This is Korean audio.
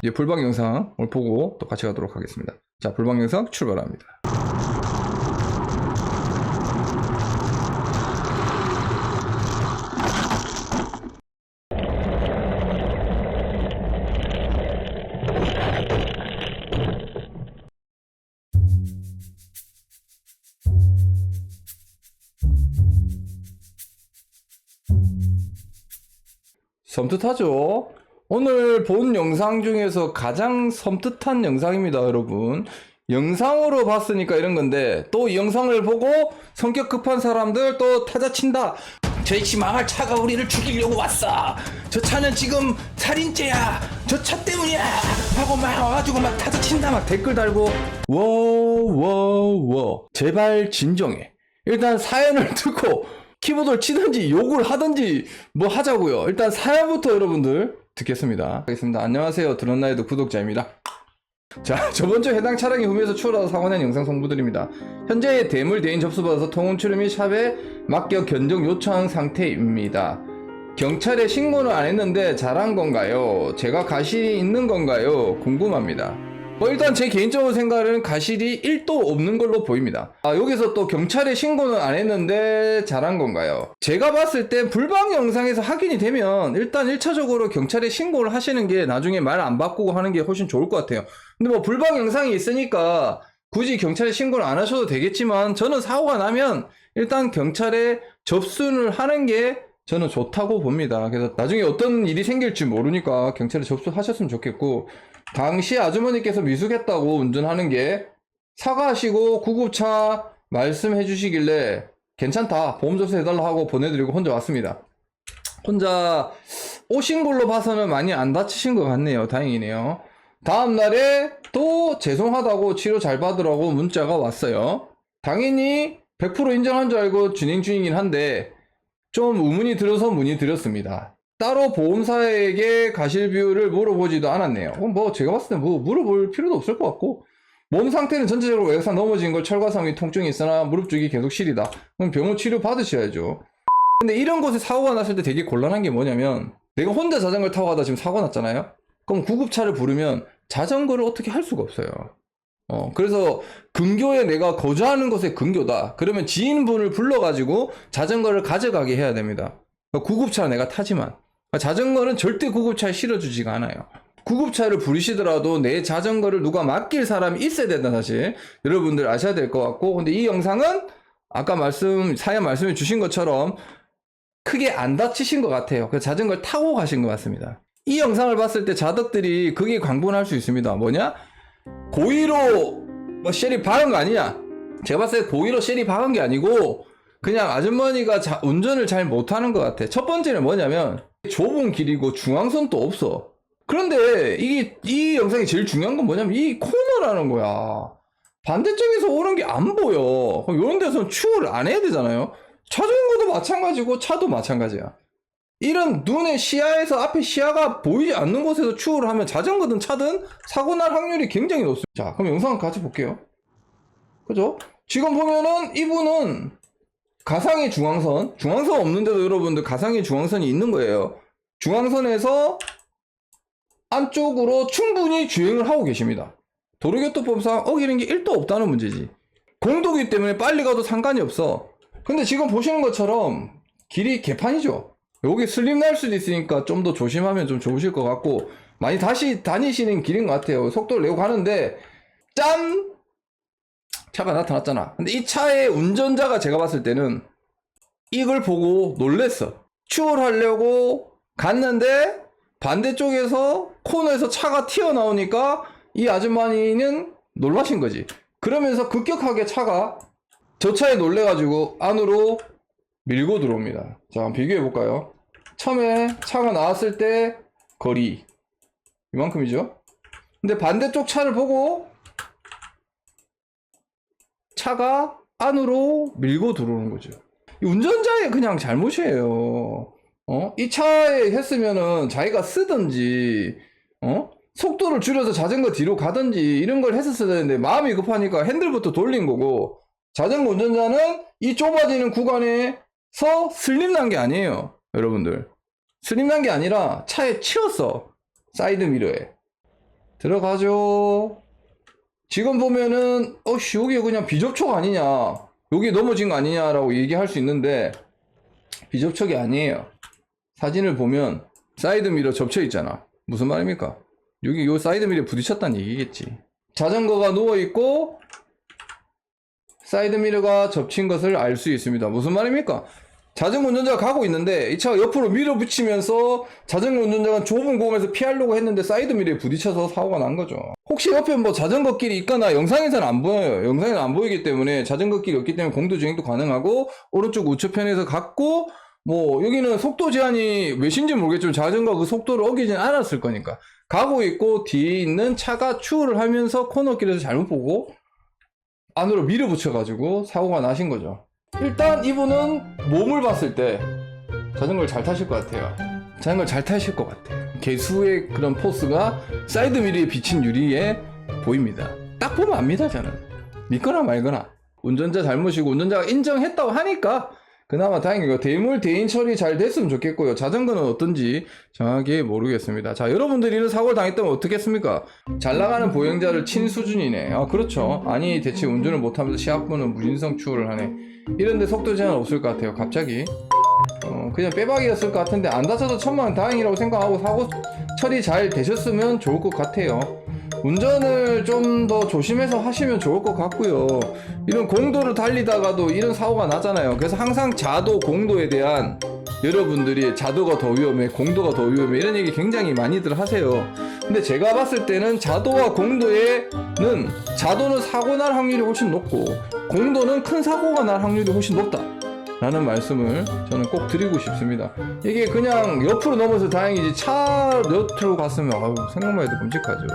이제 불방 영상 오늘 보고 또 같이 가도록 하겠습니다. 자, 불방 영상 출발합니다. 섬뜩하죠? 오늘 본 영상 중에서 가장 섬뜩한 영상입니다, 여러분. 영상으로 봤으니까 이런 건데, 또 이 영상을 보고 성격 급한 사람들 또 타자친다. 저이씨 망할 차가 우리를 죽이려고 왔어. 저 차는 지금 살인죄야. 저 차 때문이야. 하고 막 와가지고 막 타자친다. 막 댓글 달고. 워워워. 제발 진정해. 일단 사연을 듣고 키보드를 치든지 욕을 하든지 뭐 하자고요. 일단 사연부터 여러분들 듣겠습니다. 하겠습니다. 안녕하세요. 드론나이드 구독자입니다. 자, 저번 주 해당 차량이 후미에서 추월하다 사고낸 영상 송부드립니다. 현재 대물 대인 접수받아서 통원 출입 및 샵에 맡겨 견적 요청 상태입니다. 경찰에 신고는 안 했는데 잘한 건가요? 제가 가실이 있는 건가요? 궁금합니다. 뭐 일단 제 개인적으로 생각은 가실이 1도 없는 걸로 보입니다. 아 여기서 또 경찰에 신고는 안 했는데 잘한 건가요? 제가 봤을 때 불방 영상에서 확인이 되면 일단 1차적으로 경찰에 신고를 하시는 게 나중에 말 안 바꾸고 하는 게 훨씬 좋을 것 같아요. 근데 뭐 불방 영상이 있으니까 굳이 경찰에 신고를 안 하셔도 되겠지만 저는 사고가 나면 일단 경찰에 접수를 하는 게 저는 좋다고 봅니다. 그래서 나중에 어떤 일이 생길지 모르니까 경찰에 접수하셨으면 좋겠고 당시 아주머니께서 미숙했다고 운전하는 게 사과하시고 구급차 말씀해 주시길래 괜찮다 보험 접수해달라 하고 보내드리고 혼자 왔습니다. 혼자 오신 걸로 봐서는 많이 안 다치신 것 같네요. 다행이네요. 다음 날에 또 죄송하다고 치료 잘 받으라고 문자가 왔어요. 당연히 100% 인정한 줄 알고 진행 중이긴 한데 좀 의문이 들어서 문의드렸습니다. 따로 보험사에게 가실 비율을 물어보지도 않았네요. 뭐 제가 봤을 때 뭐 물어볼 필요도 없을 것 같고 몸 상태는 전체적으로 외곽상 넘어진 걸 철과상 및 통증이 있으나 무릎 쪽이 계속 시리다. 그럼 병원 치료 받으셔야죠. 근데 이런 곳에 사고가 났을 때 되게 곤란한 게 뭐냐면 내가 혼자 자전거를 타고 가다 지금 사고 났잖아요. 그럼 구급차를 부르면 자전거를 어떻게 할 수가 없어요. 어, 그래서 근교에 내가 거주하는 곳에 근교다. 그러면 지인분을 불러가지고 자전거를 가져가게 해야 됩니다. 그러니까 구급차 내가 타지만 그러니까 자전거는 절대 구급차에 실어주지가 않아요. 구급차를 부르시더라도 내 자전거를 누가 맡길 사람이 있어야 된다 사실 여러분들 아셔야 될 것 같고 근데 이 영상은 아까 말씀 사연 말씀해 주신 것처럼 크게 안 다치신 것 같아요. 그래서 자전거를 타고 가신 것 같습니다. 이 영상을 봤을 때 자덕들이 그게 광분할 수 있습니다. 뭐냐? 고의로 뭐 쉘이 박은 거 아니냐? 제가 봤을 때 고의로 쉘이 박은 게 아니고 그냥 아주머니가 자- 운전을 잘 못하는 것 같아. 첫 번째는 뭐냐면 좁은 길이고 중앙선도 없어. 그런데 이게 이 영상이 제일 중요한 건 뭐냐면 이 코너라는 거야. 반대쪽에서 오는 게 안 보여. 이런 데서는 추월을 안 해야 되잖아요. 자전거도 마찬가지고 차도 마찬가지야. 이런 눈의 시야에서 앞에 시야가 보이지 않는 곳에서 추월을 하면 자전거든 차든 사고 날 확률이 굉장히 높습니다. 자, 그럼 영상 같이 볼게요. 그죠? 지금 보면은 이분은 가상의 중앙선, 중앙선 없는데도 여러분들 가상의 중앙선이 있는 거예요. 중앙선에서 안쪽으로 충분히 주행을 하고 계십니다. 도로교통법상 어기는 게 1도 없다는 문제지. 공도기 때문에 빨리 가도 상관이 없어. 근데 지금 보시는 것처럼 길이 개판이죠. 여기 슬림 날 수도 있으니까 좀 더 조심하면 좀 좋으실 것 같고 많이 다시 다니시는 길인 것 같아요. 속도를 내고 가는데 짠! 차가 나타났잖아. 근데 이 차의 운전자가 제가 봤을 때는 이걸 보고 놀랬어. 추월하려고 갔는데 반대쪽에서 코너에서 차가 튀어나오니까 이 아주머니는 놀라신 거지. 그러면서 급격하게 차가 저 차에 놀래가지고 안으로 밀고 들어옵니다. 자, 비교해 볼까요? 처음에 차가 나왔을 때 거리 이만큼이죠. 근데 반대쪽 차를 보고 차가 안으로 밀고 들어오는 거죠. 이 운전자의 그냥 잘못이에요. 어? 이 차에 했으면은 자기가 쓰든지, 어? 속도를 줄여서 자전거 뒤로 가든지 이런 걸 했었어야 되는데 마음이 급하니까 핸들부터 돌린 거고 자전거 운전자는 이 좁아지는 구간에서 슬림 난 게 아니에요. 여러분들. 슬림 난 게 아니라 차에 치였어. 사이드 미러에. 들어가죠. 지금 보면은 어씨 여기 그냥 비접촉 아니냐 여기 넘어진 거 아니냐라고 얘기할 수 있는데 비접촉이 아니에요. 사진을 보면 사이드 미러 접쳐 있잖아. 무슨 말입니까? 여기 요 사이드 미러에 부딪혔다는 얘기겠지. 자전거가 누워 있고 사이드 미러가 접힌 것을 알 수 있습니다. 무슨 말입니까? 자전거 운전자가 가고 있는데 이 차가 옆으로 밀어붙이면서 자전거 운전자가 좁은 공간에서 피하려고 했는데 사이드 미러에 부딪혀서 사고가 난 거죠. 혹시 옆에 뭐 자전거 길이 있거나 영상에서는 안 보여요. 영상에는 안 보이기 때문에 자전거 길이 없기 때문에 공도 주행도 가능하고 오른쪽 우측편에서 갔고 뭐 여기는 속도 제한이 몇인지 모르겠지만 자전거 그 속도를 어기진 않았을 거니까 가고 있고 뒤에 있는 차가 추월을 하면서 코너길에서 잘못 보고 안으로 밀어붙여 가지고 사고가 나신 거죠. 일단 이분은 몸을 봤을 때 자전거를 잘 타실 것 같아요. 자전거를 잘 타실 것 같아요. 개수의 그런 포스가 사이드 미러에 비친 유리에 보입니다. 딱 보면 압니다, 저는. 믿거나 말거나. 운전자 잘못이고 운전자가 인정했다고 하니까 그나마 다행이고 대물 대인 처리 잘 됐으면 좋겠고요. 자전거는 어떤지 정확히 모르겠습니다. 자, 여러분들이 이런 사고를 당했다면 어떻겠습니까? 잘 나가는 보행자를 친 수준이네. 아, 그렇죠. 아니, 대체 운전을 못하면서 시합부는 무인성 추월을 하네. 이런데 속도 제한 없을 것 같아요. 갑자기. 어, 그냥 빼박이었을 것 같은데 안 다쳐도 천만 다행이라고 생각하고 사고 처리 잘 되셨으면 좋을 것 같아요. 운전을 좀 더 조심해서 하시면 좋을 것 같고요. 이런 공도를 달리다가도 이런 사고가 나잖아요. 그래서 항상 자도 공도에 대한 여러분들이 자도가 더 위험해, 공도가 더 위험해 이런 얘기 굉장히 많이들 하세요. 근데 제가 봤을 때는 자도와 공도에는 자도는 사고 날 확률이 훨씬 높고 공도는 큰 사고가 날 확률이 훨씬 높다. 라는 말씀을 저는 꼭 드리고 싶습니다. 이게 그냥 옆으로 넘어서 다행이지 차 옆으로 갔으면 아유, 생각만 해도 끔찍하죠.